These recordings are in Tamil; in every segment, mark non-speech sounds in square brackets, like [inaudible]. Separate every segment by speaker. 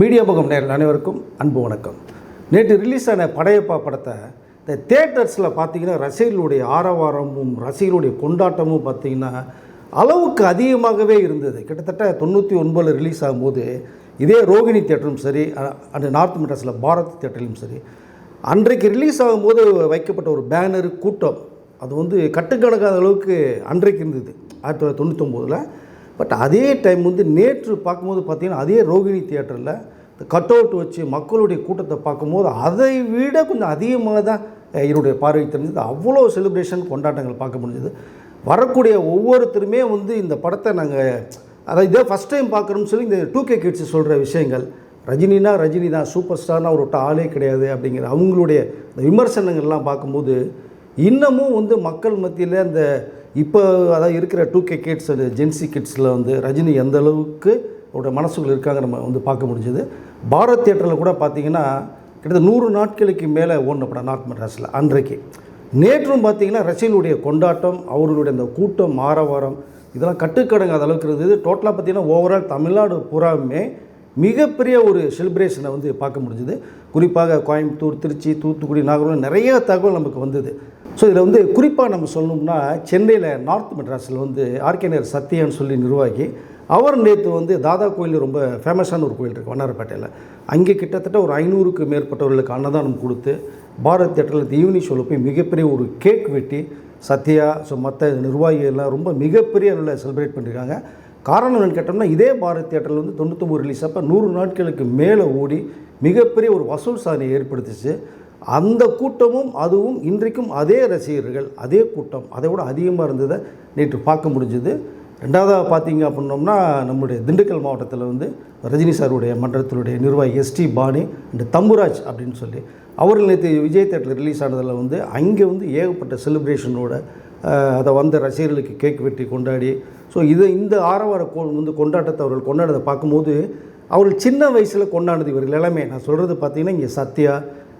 Speaker 1: மீடியா முகம் நேரில் அனைவருக்கும் அன்பு வணக்கம். நேற்று ரிலீஸ் ஆன படையப்பா படத்தை இந்த தேட்டர்ஸில் பார்த்தீங்கன்னா ரசிகர்களுடைய ஆரவாரமும் ரசிகர்களுடைய கொண்டாட்டமும் பார்த்தீங்கன்னா அளவுக்கு அதிகமாகவே இருந்தது. கிட்டத்தட்ட தொண்ணூற்றி ஒன்பதில் ரிலீஸ் ஆகும்போது இதே ரோகிணி தேட்டரும் சரி அந்த நார்த் மெட்ராஸில் பாரத் தேட்டரிலும் சரி அன்றைக்கு ரிலீஸ் ஆகும்போது வைக்கப்பட்ட ஒரு பேனர் கூட்டம் அது வந்து கட்டுக்கணக்காத அளவுக்கு அன்றைக்கு இருந்தது ஆயிரத்தி தொள்ளாயிரத்தி தொண்ணூத்தொம்போதில். பட் அதே டைம் வந்து நேற்று பார்க்கும்போது பார்த்திங்கன்னா அதே ரோகிணி தியேட்டரில் கட் அவுட் வச்சு மக்களுடைய கூட்டத்தை பார்க்கும்போது அதை விட கொஞ்சம் அதிகமாக தான் என்னுடைய பார்வை தெரிஞ்சது. அவ்வளோ செலிப்ரேஷன் கொண்டாட்டங்கள் பார்க்க முடிஞ்சது. வரக்கூடிய ஒவ்வொருத்தருமே வந்து இந்த படத்தை நாங்கள் அதாவது இதே ஃபஸ்ட் டைம் பார்க்குறோம்னு சொல்லி இந்த டூ கே கிட்ஸ் சொல்கிற விஷயங்கள் ரஜினினா ரஜினி தான் சூப்பர் ஸ்டார்னா ஒரு ஆளே கிடையாது அப்படிங்கிற அவங்களுடைய இந்த விமர்சனங்கள்லாம் பார்க்கும்போது இன்னமும் வந்து மக்கள் மத்தியில் அந்த இப்போ அதாவது இருக்கிற two K kids Gen Z கிட்ஸில் வந்து ரஜினி எந்த அளவுக்கு அவருடைய மனசுக்குள்ள இருக்காங்க நம்ம வந்து பார்க்க முடிஞ்சது. பாரத் தியேட்டரில் கூட பார்த்தீங்கன்னா கிட்டத்தட்ட நூறு நாட்களுக்கு மேலே ஓடின படம் நார்த் மெட்ராஸில் அன்றைக்கு. நேற்றும் பார்த்தீங்கன்னா ரசிகளுடைய கொண்டாட்டம் அவர்களுடைய அந்த கூட்டம் ஆரவாரம் இதெல்லாம் கட்டுக்கடங்காத அளவுக்கு இருந்தது. டோட்டலாக பார்த்தீங்கன்னா ஓவரால் தமிழ்நாடு பூராவுமே மிகப்பெரிய ஒரு செலிப்ரேஷனை வந்து பார்க்க முடிஞ்சுது. குறிப்பாக கோயம்புத்தூர் திருச்சி தூத்துக்குடி நாகர்கோவில் நிறைய தகவல் நமக்கு வந்தது. ஸோ இதில் வந்து குறிப்பாக நம்ம சொல்லணும்னா சென்னையில் நார்த் மெட்ராஸில் வந்து ஆர்கேனர் சத்யான்னு சொல்லி நிர்வாகி அவர் நேற்று வந்து தாதா கோயில் ரொம்ப ஃபேமஸான ஒரு கோயில் இருக்குது வண்ணாரப்பேட்டையில். அங்கே கிட்டத்தட்ட ஒரு ஐநூறுக்கு மேற்பட்டவர்களுக்கு அன்னதானம் கொடுத்து பாரத் தேட்டரில் ஈவினிங் ஷோவில் போய் மிகப்பெரிய ஒரு கேக் வெட்டி சத்யா ஸோ மற்ற நிர்வாகிகள் எல்லாம் ரொம்ப மிகப்பெரிய அளவில் செலிப்ரேட் பண்ணியிருக்காங்க காரணம் என்னன்னு கேட்டோம்னா இதே பாரத் தியேட்டரில் வந்து தொண்ணூத்தொம்பது ரிலீஸ் அப்போ நூறு நாட்களுக்கு மேலே ஓடி மிகப்பெரிய ஒரு வசூல் சாதனையை ஏற்படுத்திச்சு. அந்த கூட்டமும் அதுவும் இன்றைக்கும் அதே ரசிகர்கள் அதே கூட்டம் அதை விட அதிகமாக இருந்ததை நேற்று பார்க்க முடிஞ்சுது. ரெண்டாவதாக பார்த்தீங்க அப்படின்னோம்னா நம்முடைய திண்டுக்கல் மாவட்டத்தில் வந்து ரஜினி சாருடைய மன்றத்தினுடைய நிர்வாகி எஸ்டி பாணி அண்ட் தம்புராஜ் அப்படின்னு சொல்லி அவர்கள் நேற்று விஜய் தேட்டரில் ரிலீஸ் ஆனதில் வந்து அங்கே வந்து ஏகப்பட்ட செலிப்ரேஷனோட அதை வந்த ரசிகர்களுக்கு கேக் வெட்டி கொண்டாடி ஸோ இதை இந்த ஆரவார கோ வந்து கொண்டாட்டத்தை அவர்கள் கொண்டாடுறதை பார்க்கும்போது அவர்கள் சின்ன வயசில் கொண்டாடுது இவர்கள் எல்லாமே. நான் சொல்கிறது பார்த்தீங்கன்னா இங்கே சத்யா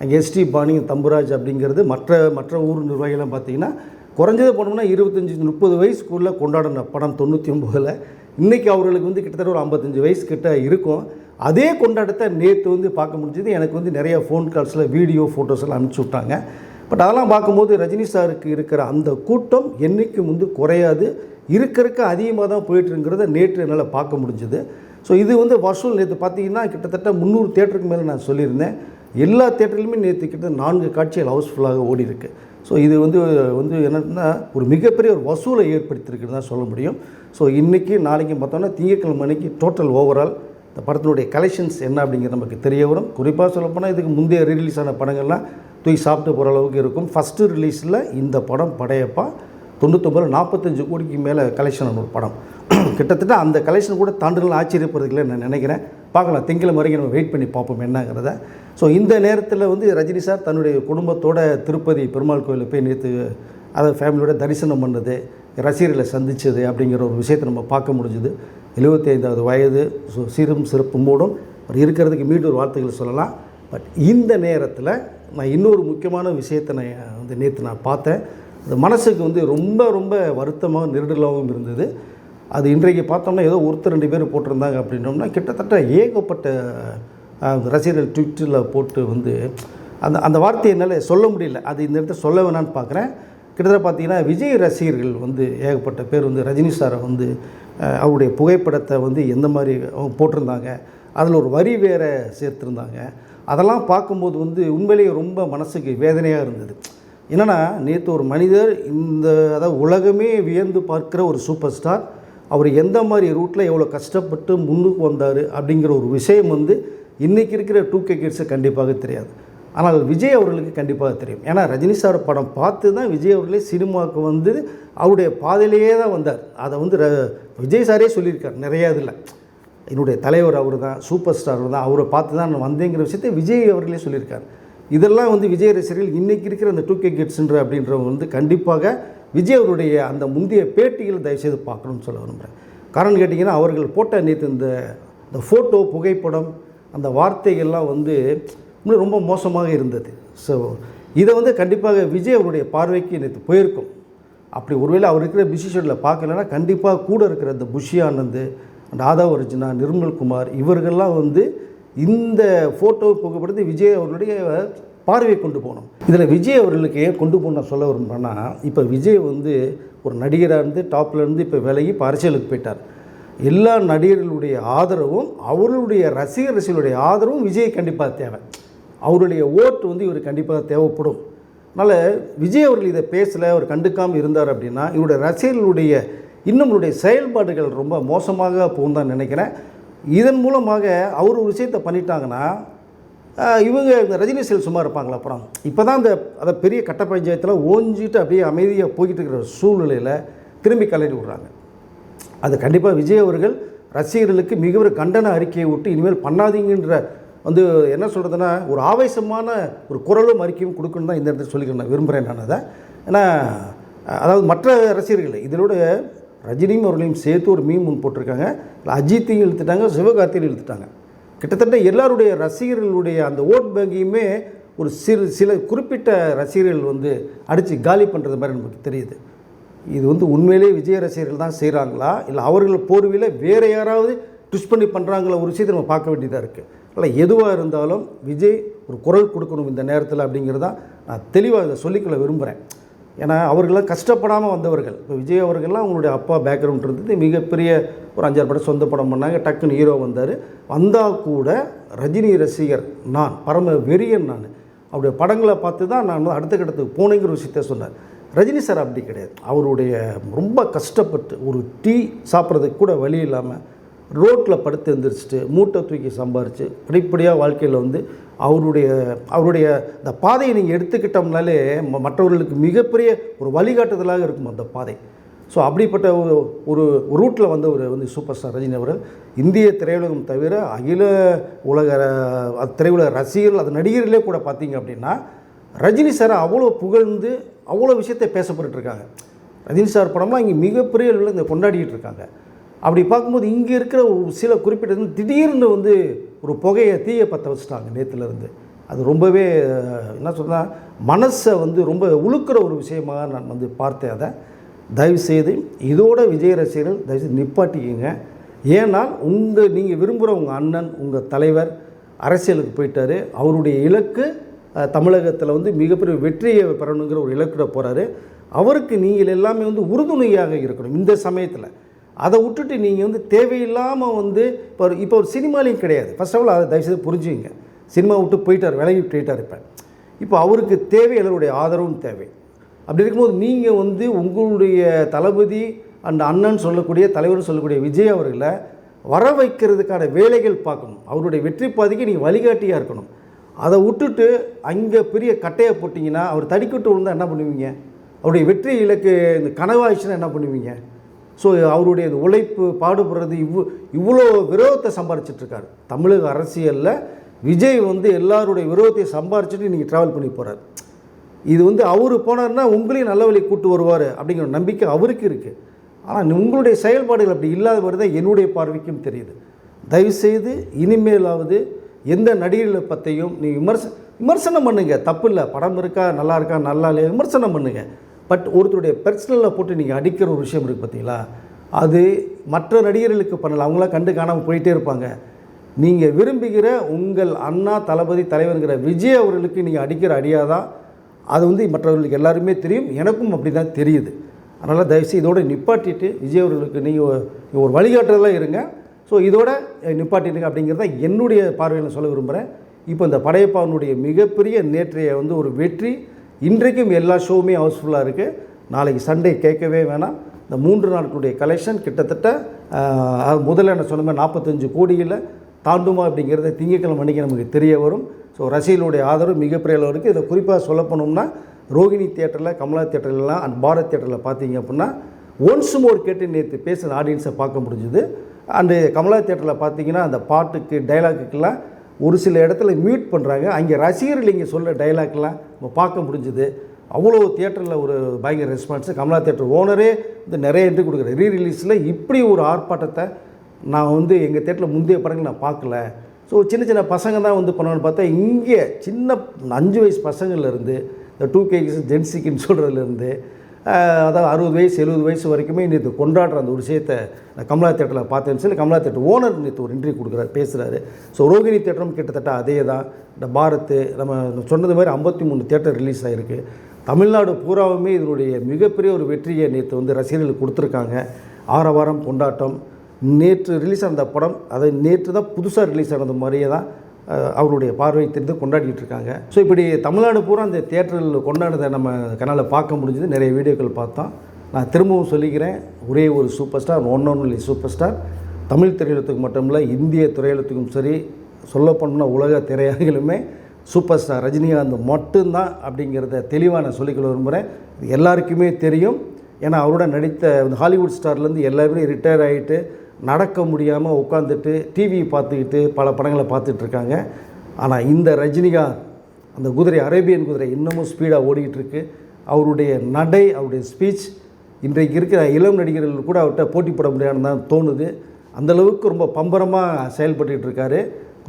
Speaker 1: அங்கே எஸ்டி பாணி தம்புராஜ் அப்படிங்கிறது மற்ற மற்ற ஊர் நிர்வாகிகள்லாம் பார்த்தீங்கன்னா குறைஞ்சது போனோம்னா இருபத்தஞ்சி முப்பது வயசுக்குள்ளே கொண்டாடின படம் தொண்ணூற்றி ஒம்போதில் இன்றைக்கி அவர்களுக்கு வந்து கிட்டத்தட்ட ஒரு ஐம்பத்தஞ்சு வயசு கிட்ட இருக்கும். அதே கொண்டாட்டத்தை நேற்று வந்து பார்க்க முடிஞ்சது. எனக்கு வந்து நிறையா ஃபோன் கால்ஸில் வீடியோ ஃபோட்டோஸ் எல்லாம் அனுப்பிச்சி விட்டாங்க. பட் அதெல்லாம் பார்க்கும்போது ரஜினி சாருக்கு இருக்கிற அந்த கூட்டம் என்றைக்கும் வந்து குறையாது. இருக்கிறக்க அதிகமாக தான் போயிட்டுருங்கிறத நேற்று என்னால் பார்க்க முடிஞ்சுது. ஸோ இது வந்து வசூல் நேற்று பார்த்தீங்கன்னா கிட்டத்தட்ட முந்நூறு தேட்டருக்கு மேலே நான் சொல்லியிருந்தேன். எல்லா தேட்டர்லையுமே நேற்று கிட்ட நான்கு காட்சிகள் ஹவுஸ்ஃபுல்லாக ஓடி இருக்கு ஸோ இது வந்து வந்து என்னன்னா ஒரு மிகப்பெரிய ஒரு வசூலை ஏற்படுத்தியிருக்குன்னு தான் சொல்ல முடியும். ஸோ இன்றைக்கி நாளைக்கு பார்த்தோம்னா திங்கட்கிழமை அன்னைக்கு டோட்டல் ஓவரால் இந்த படத்தினுடைய கலெக்ஷன்ஸ் என்ன அப்படிங்கிறது நமக்கு தெரிய வரும். குறிப்பாக சொல்லப்போனால் இதுக்கு முந்தைய ரிலீஸ் ஆன படங்கள்லாம் தூக்கி சாப்பிட்டு போகிற அளவுக்கு இருக்கும். ஃபஸ்ட்டு ரிலீஸில் இந்த படம் படையப்பா. தொண்ணூத்தொம்பது நாற்பத்தஞ்சு கோடிக்கு மேலே கலெக்ஷன் ஒரு படம். [clears throat] கிட்டத்தட்ட அந்த கலெக்ஷன் கூட தாண்டுகள் ஆச்சரியப்படுறதுல நான் நினைக்கிறேன். பார்க்கலாம் திங்கிழமை வரைக்கும் நம்ம வெயிட் பண்ணி பார்ப்போம் என்னங்கிறத. ஸோ இந்த நேரத்தில் வந்து ரஜினி சார் தன்னுடைய குடும்பத்தோட திருப்பதி பெருமாள் கோயிலில் போய் நேற்று அதை ஃபேமிலியோட தரிசனம் பண்ணது ரசிகர்களை சந்திச்சது அப்படிங்கிற ஒரு விஷயத்தை நம்ம பார்க்க முடிஞ்சுது. எழுபத்தைந்தாவது வயது ஸோ சீரும் சிறப்புமோடும் அவர் இருக்கிறதுக்கு மீண்டும் ஒரு வார்த்தைகள் சொல்லலாம். பட் இந்த நேரத்தில் நான் இன்னொரு முக்கியமான விஷயத்தை நான் வந்து நேற்று நான் பார்த்தேன். அது மனசுக்கு வந்து ரொம்ப ரொம்ப வருத்தமாகவும் நெருடலாகவும் இருந்தது. அது இன்றைக்கு பார்த்தோம்னா ஏதோ ஒருத்தர் ரெண்டு பேர் போட்டிருந்தாங்க அப்படின்னோம்னா கிட்டத்தட்ட ஏகப்பட்ட ரசிகர்கள் ட்விட்டரில் போட்டு வந்து அந்த அந்த வார்த்தையை என்னால் சொல்ல முடியல. அது இந்த இடத்த சொல்ல வேணான்னு பார்க்குறேன். கிட்டத்தட்ட பார்த்தீங்கன்னா விஜய் ரசிகர்கள் வந்து ஏகப்பட்ட பேர் வந்து ரஜினி சாரை வந்து அவருடைய புகைப்படத்தை வந்து எந்த மாதிரி போட்டிருந்தாங்க. அதில் ஒரு வரி வேற சேர்த்துருந்தாங்க. அதெல்லாம் பார்க்கும்போது வந்து உண்மையிலேயே ரொம்ப மனசுக்கு வேதனையாக இருந்தது. என்னென்னா நேற்று ஒரு மனிதர் இந்த அதாவது உலகமே வியந்து பார்க்குற ஒரு சூப்பர் ஸ்டார் அவர் எந்த மாதிரி ரூட்டில் எவ்வளோ கஷ்டப்பட்டு முன்னுக்கு வந்தார் அப்படிங்கிற ஒரு விஷயம் வந்து இன்றைக்கி இருக்கிற டூ கே கிட்ஸை கண்டிப்பாக தெரியாது. ஆனால் விஜய் அவர்களுக்கு கண்டிப்பாக தெரியும். ஏன்னா ரஜினி சார் படம் பார்த்து தான் விஜய் அவர்களே சினிமாவுக்கு வந்து அவருடைய பாதையிலேயே தான் வந்தார். அதை வந்து ர- விஜய் சாரே சொல்லியிருக்கார். நிறையா இதில். என்னுடைய தலைவர் அவர் தான் சூப்பர் ஸ்டார் அவர் தான் அவரை பார்த்து தான் நான் வந்தேங்கிற விஷயத்தை விஜய் அவர்களே சொல்லியிருக்கார். இதெல்லாம் வந்து விஜய் ரசிகர்கள் இன்றைக்கி இருக்கிற அந்த டூ கே கிட்ஸ்ன்ற அப்படின்றவங்க வந்து கண்டிப்பாக விஜய் அவருடைய அந்த முந்தைய பேட்டிகள் தயவுசெய்து பார்க்கணும்னு சொல்ல விரும்புகிறேன் காரணம் கேட்டிங்கன்னா அவர்கள் போட்ட நேற்று இந்த இந்த ஃபோட்டோ புகைப்படம் அந்த வார்த்தைகள்லாம் வந்து இன்னும் ரொம்ப மோசமாக இருந்தது. ஸோ இதை வந்து கண்டிப்பாக விஜய் அவருடைய பார்வைக்கு நேற்று போயிருக்கும். அப்படி ஒருவேளை அவர் இருக்கிற பிஸி ஷெட்டில் பார்க்கலன்னா கண்டிப்பாக கூட இருக்கிற இந்த புஷி ஆனந்த் ராதா ஒரிஜினா நிர்மல் குமார் இவர்கள்லாம் வந்து இந்த ஃபோட்டோ புகைப்படத்தை விஜய் அவர்களுடைய பார்வையை கொண்டு போகணும் இதில் விஜய் அவர்களுக்கு ஏன் கொண்டு போன சொல்ல விரும்புகிறேன்னா இப்போ விஜய் வந்து ஒரு நடிகராக இருந்து டாப்லேருந்து இப்போ விலகி இப்போ அரசியலுக்கு போயிட்டார். எல்லா நடிகர்களுடைய ஆதரவும் அவர்களுடைய ரசிகர் ரசிகர்களுடைய ஆதரவும் விஜய் கண்டிப்பாக தேவை. அவருடைய ஓட்டு வந்து இவர் கண்டிப்பாக தேவைப்படும். அதனால் விஜய் அவர்கள் இதை பேசலை அவர் கண்டுக்காமல் இருந்தார் அப்படின்னா இவருடைய ரசிகர்களுடைய இன்னும் இவருடைய செயல்பாடுகள் ரொம்ப மோசமாக போகும் தான் நினைக்கிறேன். இதன் மூலமாக அவர் ஒரு விஷயத்தை பண்ணிட்டாங்கன்னா இவங்க இந்த ரஜினி செல் சும்மா இருப்பாங்களா அப்புறம்? இப்போ தான் அந்த அதை பெரிய கட்ட பஞ்சாயத்தில் ஓஞ்சிட்டு அப்படியே அமைதியாக போய்கிட்டு இருக்கிற சூழ்நிலையில் திரும்பி கலட்டி விடுறாங்க. அது கண்டிப்பாக விஜய் அவர்கள் ரசிகர்களுக்கு மிக ஒரு கண்டன அறிக்கையை விட்டு இனிமேல் பண்ணாதீங்கன்ற வந்து என்ன சொல்கிறதுனா ஒரு ஆவேசமான ஒரு குரலும் அறிக்கையும் கொடுக்கணும் தான் இந்த இடத்துல சொல்லிக்கிறேன் நான். விரும்புகிறேன் நான் அதை. ஏன்னா அதாவது மற்ற ரசிகர்கள் இதனோட ரஜினியும் அவர்களையும் சேர்த்து ஒரு மீன் முன் போட்டிருக்காங்க. அஜித்தையும் இழுத்துட்டாங்க சிவகார்த்தியும் இழுத்துட்டாங்க. கிட்டத்தட்ட எல்லாருடைய ரசிகர்களுடைய அந்த ஓட் பேங்கையுமே ஒரு சிறு சில குறிப்பிட்ட ரசிகர்கள் வந்து அடித்து காலி பண்ணுறது மாதிரி நமக்கு தெரியுது. இது வந்து உண்மையிலே விஜய் ரசிகர்கள் தான் செய்கிறாங்களா இல்லை அவர்கள் போர்வையில் வேறு யாராவது ட்விஸ்ட் பண்ணி பண்ணுறாங்களா ஒரு விஷயத்தை நம்ம பார்க்க வேண்டியதாக இருக்குது இல்லை எதுவாக இருந்தாலும் விஜய் ஒரு குரல் கொடுக்கணும் இந்த நேரத்தில் அப்படிங்கிறதான் நான் தெளிவாக இதை சொல்லிக்கொள்ள விரும்புகிறேன் ஏன்னா அவர்களெலாம் கஷ்டப்படாமல் வந்தவர்கள். இப்போ விஜய் அவர்கள்லாம் அவங்களுடைய அப்பா பேக்ரவுண்ட் இருந்தது. மிகப்பெரிய ஒரு அஞ்சாறு படம் சொந்த படம் பண்ணாங்க. டக்குன்னு ஹீரோ வந்தார். வந்தால் கூட ரஜினி ரசிகர் நான் பரம வெறியன் நான். அவருடைய படங்களை பார்த்து தான் நான் வந்து அடுத்த கட்டத்துக்கு போனேங்கிற விஷயத்த சொன்னார். ரஜினி சார் அப்படி கிடையாது. அவருடைய ரொம்ப கஷ்டப்பட்டு ஒரு டீ சாப்பிட்றதுக்கு கூட வழி இல்லாமல் ரோட்டில் படுத்து எழுந்திரிச்சிட்டு மூட்டை தூக்கி சம்பாரித்து படிப்படியாக வாழ்க்கையில் வந்து அவருடைய அவருடைய இந்த பாதையை நீங்கள் எடுத்துக்கிட்டோம்னாலே ம- மற்றவர்களுக்கு மிகப்பெரிய ஒரு வழிகாட்டுதலாக இருக்கும் அந்த பாதை. ஸோ அப்படிப்பட்ட ஒரு ஒரு ரூட்டில் வந்து ஒரு வந்து சூப்பர் ஸ்டார் ரஜினி அவர்கள். இந்திய திரையுலகம் தவிர அகில உலக ர- திரையுலக ரசிகர்கள் அது நடிகர்களே கூட பார்த்தீங்க அப்படின்னா ரஜினி சாரை அவ்வளோ புகழ்ந்து அவ்வளோ விஷயத்தை பேசப்பட்டு இருக்காங்க. ரஜினி சார் படம்லாம் இங்கே மிகப்பெரிய அளவில் இந்த கொண்டாடிக்கிட்டு இருக்காங்க. அப்படி பார்க்கும்போது இங்கே இருக்கிற ஒரு சில குறிப்பிட்ட திடீர்னு வந்து ஒரு புகையை தீயை பற்ற வச்சுட்டாங்க நேற்றுலேருந்து. அது ரொம்பவே என்ன சொன்னால் மனசை வந்து ரொம்ப உழுக்கிற ஒரு விஷயமாக நான் வந்து பார்த்தேன் அதை. தயவுசெய்து இதோட விஜய் ரசிகர்கள் தயவுசெய்து நிப்பாட்டிக்கங்க. ஏன்னால் உங்கள் நீங்கள் விரும்புகிற உங்கள் அண்ணன் உங்கள் தலைவர் அரசியலுக்கு போயிட்டாரு. அவருடைய இலக்கு தமிழகத்தில் வந்து மிகப்பெரிய வெற்றியை பெறணுங்கிற ஒரு இலக்கிட போகிறாரு அவருக்கு நீங்கள் எல்லாமே வந்து உறுதுணையாக இருக்கணும். இந்த சமயத்தில் அதை விட்டுட்டு நீங்கள் வந்து தேவையில்லாமல் வந்து இப்போ ஒரு- இப்போ ஒரு சினிமாலையும் கிடையாது. ஃபர்ஸ்ட் ஆஃப் ஆல் அதை தயவுசெய்து புரிஞ்சுங்க சினிமா விட்டு போயிட்டார் விலகி போயிட்டார் இப்போ. இப்போ அவருக்கு தேவை எல்லோருடைய ஆதரவும் தேவை. அப்படி இருக்கும்போது நீங்கள் வந்து உங்களுடைய தளபதி அண்ட் அண்ணன் சொல்லக்கூடிய தலைவர் சொல்லக்கூடிய விஜய் அவர்களை வர வைக்கிறதுக்கான வேலைகள் பார்க்கணும். அவருடைய வெற்றி பாதைக்கு நீங்கள் வழிகாட்டியாக இருக்கணும். அதை விட்டுட்டு அங்கே பெரிய கட்டையை போட்டிங்கன்னா அவர் தடிக்கட்டு விழுந்தால் என்ன பண்ணுவீங்க? அவருடைய வெற்றி இலக்கு இந்த கனவாயிடுச்சுன்னா என்ன பண்ணுவீங்க? ஸோ அவருடைய உழைப்பு பாடுபடுறது இவ்வளோ இவ்வளோ விரோதத்தை சம்பாரிச்சிட்ருக்காரு. தமிழக அரசியலில் விஜய் வந்து எல்லாருடைய விரோதத்தை சம்பாரிச்சுட்டு இன்றைக்கி ட்ராவல் பண்ணி போகிறார் இது வந்து அவர் போனார்னா உங்களையும் நல்ல வழி கூட்டு வருவார் அப்படிங்கிற நம்பிக்கை அவருக்கு இருக்குது ஆனால் உங்களுடைய செயல்பாடுகள் அப்படி இல்லாத மாதிரி தான் என்னுடைய பார்வைக்கும் தெரியுது. தயவுசெய்து இனிமேலாவது எந்த நடிகர்களை பற்றியும் நீ விமர்ச விமர்சனம் பண்ணுங்கள் தப்பு இல்லை. படம் இருக்கா நல்லா இருக்கா நல்லா இல்லையா? விமர்சனம் பண்ணுங்கள் பட் ஒருத்தருடைய பர்சனலில் போட்டு நீங்கள் அடிக்கிற ஒரு விஷயம் இருக்குது பார்த்தீங்களா? அது மற்ற நடிகர்களுக்கு பண்ணலை அவங்களாம் கண்டு காணாமல் போயிட்டே இருப்பாங்க. நீங்கள் விரும்புகிற உங்கள் அண்ணா தளபதி தலைவருங்கிற விஜய் அவர்களுக்கு நீங்கள் அடிக்கிற அடியாக தான் அது வந்து மற்றவர்களுக்கு எல்லாருமே தெரியும். எனக்கும் அப்படி தான் தெரியுது. அதனால் தயவுசெய்து இதோட நிப்பாட்டிட்டு விஜய் அவர்களுக்கு நீங்கள் ஒரு வழிகாட்டுறதெல்லாம் இருங்க. ஸோ இதோட அஹ், நிப்பாட்டிடுங்க அப்படிங்கிறத என்னுடைய பார்வையில் சொல்ல விரும்புகிறேன் இப்போ இந்த படையப்பாவனுடைய மிகப்பெரிய நேற்றைய வந்து ஒரு வெற்றி இன்றைக்கும் எல்லா ஷோவுமே ஹவுஸ்ஃபுல்லாக இருக்குது நாளைக்கு சண்டே கேட்கவே வேணாம். இந்த மூன்று நாட்களுடைய கலெக்ஷன் கிட்டத்தட்ட முதல்ல என்ன சொன்ன நாற்பத்தஞ்சு கோடியில் தாண்டுமா அப்படிங்கிறத திங்கக்கிழமை அன்றைக்கி நமக்கு தெரிய வரும். ஸோ ரசிகளுடைய ஆதரவு மிகப்பெரிய அளவு இருக்குது இதை குறிப்பாக சொல்ல போனோம்னா ரோகிணி தியேட்டரில் கமலா தியேட்டர்லாம் அண்ட் பாரத் தியேட்டரில் பார்த்தீங்க அப்படின்னா ஒன்ஸ் மோர் கேட்டு நேற்று பேசின ஆடியன்ஸை பார்க்க முடிஞ்சுது. அண்டு கமலா தியேட்டரில் பார்த்தீங்கன்னா அந்த பாட்டுக்கு டைலாக்குக்கெல்லாம் ஒரு சில இடத்துல மியூட் பண்ணுறாங்க அங்கே ரசிகர்கள் இங்கே சொல்கிற டைலாக்லாம் நம்ம பார்க்க முடிஞ்சுது. அவ்வளோ தியேட்டரில் ஒரு பயங்கர ரெஸ்பான்ஸு கமலா தியேட்டர் ஓனரே வந்து நிறைய என்ட்ரி கொடுக்குற ரீ ரிலீஸில் இப்படி ஒரு ஆர்ப்பாட்டத்தை நான் வந்து எங்கள் தேட்டரில் முந்தைய படங்கள் நான் பார்க்கல. ஸோ சின்ன சின்ன பசங்க தான் வந்து பண்ணணும்னு பார்த்தா இங்கே சின்ன அஞ்சு வயசு பசங்கள்லேருந்து இந்த டூ கேஜிஸ் ஜென்சிக்குன்னு சொல்கிறதுலேருந்து அதாவது அறுபது வயசு எழுபது வயசு வரைக்குமே நேற்று கொண்டாடுற அந்த ஒரு விஷயத்தை நான் கமலா தேட்டரில் பார்த்தேன்னு சொல்லி கமலா தேட்டர் ஓனர் நேற்று ஒரு இன்டர்வியூ கொடுக்குறாரு பேசுகிறாரு ஸோ ரோகிணி தேட்டரும் கிட்டத்தட்ட அதே தான். இந்த பாரத் நம்ம சொன்னது மாதிரி ஐம்பத்தி மூணு தேட்டர் ரிலீஸ் ஆகிருக்கு தமிழ்நாடு பூராவுமே இதனுடைய மிகப்பெரிய ஒரு வெற்றியை நேற்று வந்து ரசிகர்களுக்கு கொடுத்துருக்காங்க. ஆரவாரம் கொண்டாட்டம். நேற்று ரிலீஸ் ஆன படம் அதை நேற்று தான் புதுசாக ரிலீஸ் ஆனது மாதிரியே தான் அவருடைய பார்வை தெரிந்து கொண்டாடிட்டு இருக்காங்க. ஸோ இப்படி தமிழ்நாடு பூரா அந்த தேட்டரில் கொண்டாடுறதை நம்ம கனால பார்க்க முடிஞ்சது. நிறைய வீடியோக்கள் பார்த்தோம். நான் திரும்பவும் சொல்லிக்கிறேன் ஒரே ஒரு super star one one only super star Tamil திரையுலகத்துக்கு மட்டும் இல்லை இந்திய திரையுலகத்துக்கும் சரி சொல்லப்போனா உலக திரையரங்கிலுமே சூப்பர் ஸ்டார் ரஜினிகாந்த் மட்டும்தான் அப்படிங்கிறத தெளிவாக நான் சொல்லிக்கொள்ள விரும்புகிறேன். எல்லாருக்குமே தெரியும். ஏன்னா அவரோட நடித்த ஹாலிவுட் ஸ்டார்லேருந்து எல்லாருமே ரிட்டையர் ஆகிட்டு நடக்க முடியாமல் உட்காந்துட்டு டிவி பார்த்துக்கிட்டு பல படங்களை பார்த்துட்ருக்காங்க ஆனால் இந்த ரஜினிகாந்த் அந்த குதிரை அரேபியன் குதிரை இன்னமும் ஸ்பீடாக ஓடிக்கிட்டு இருக்கு. அவருடைய நடை அவருடைய ஸ்பீச் இன்றைக்கு இருக்கிற இளம் நடிகர்கள் கூட அவர்கிட்ட போட்டி போட முடியாதுன்னு தான் தோணுது. அந்தளவுக்கு ரொம்ப பம்பரமாக செயல்பட்டு இருக்காரு.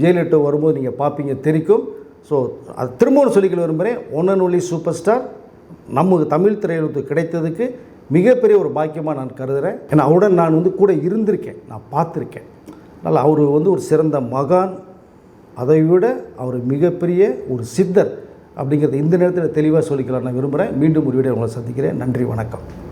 Speaker 1: ஜெயலலிதா வரும்போது நீங்கள் பார்ப்பீங்க தெரிக்கும். ஸோ அது திரும்பவும் சொல்லிக்கொள்ள விரும்புகிறேன் one and only super star நமக்கு தமிழ் திரையுலகத்துக்கு கிடைத்ததுக்கு மிகப்பெரிய ஒரு பாக்கியமாக நான் கருதுகிறேன் ஏன்னா அவருடன் நான் வந்து கூட இருந்திருக்கேன். நான் பார்த்துருக்கேன். அதனால் அவர் வந்து ஒரு சிறந்த மகான். அதை விட அவர் மிகப்பெரிய ஒரு சித்தர் அப்படிங்கிறத இந்த நேரத்தில் தெளிவாக சொல்லிக்கலாம் நான் விரும்புகிறேன் மீண்டும் ஒரு வீடியோ உங்களை சந்திக்கிறேன். நன்றி வணக்கம்.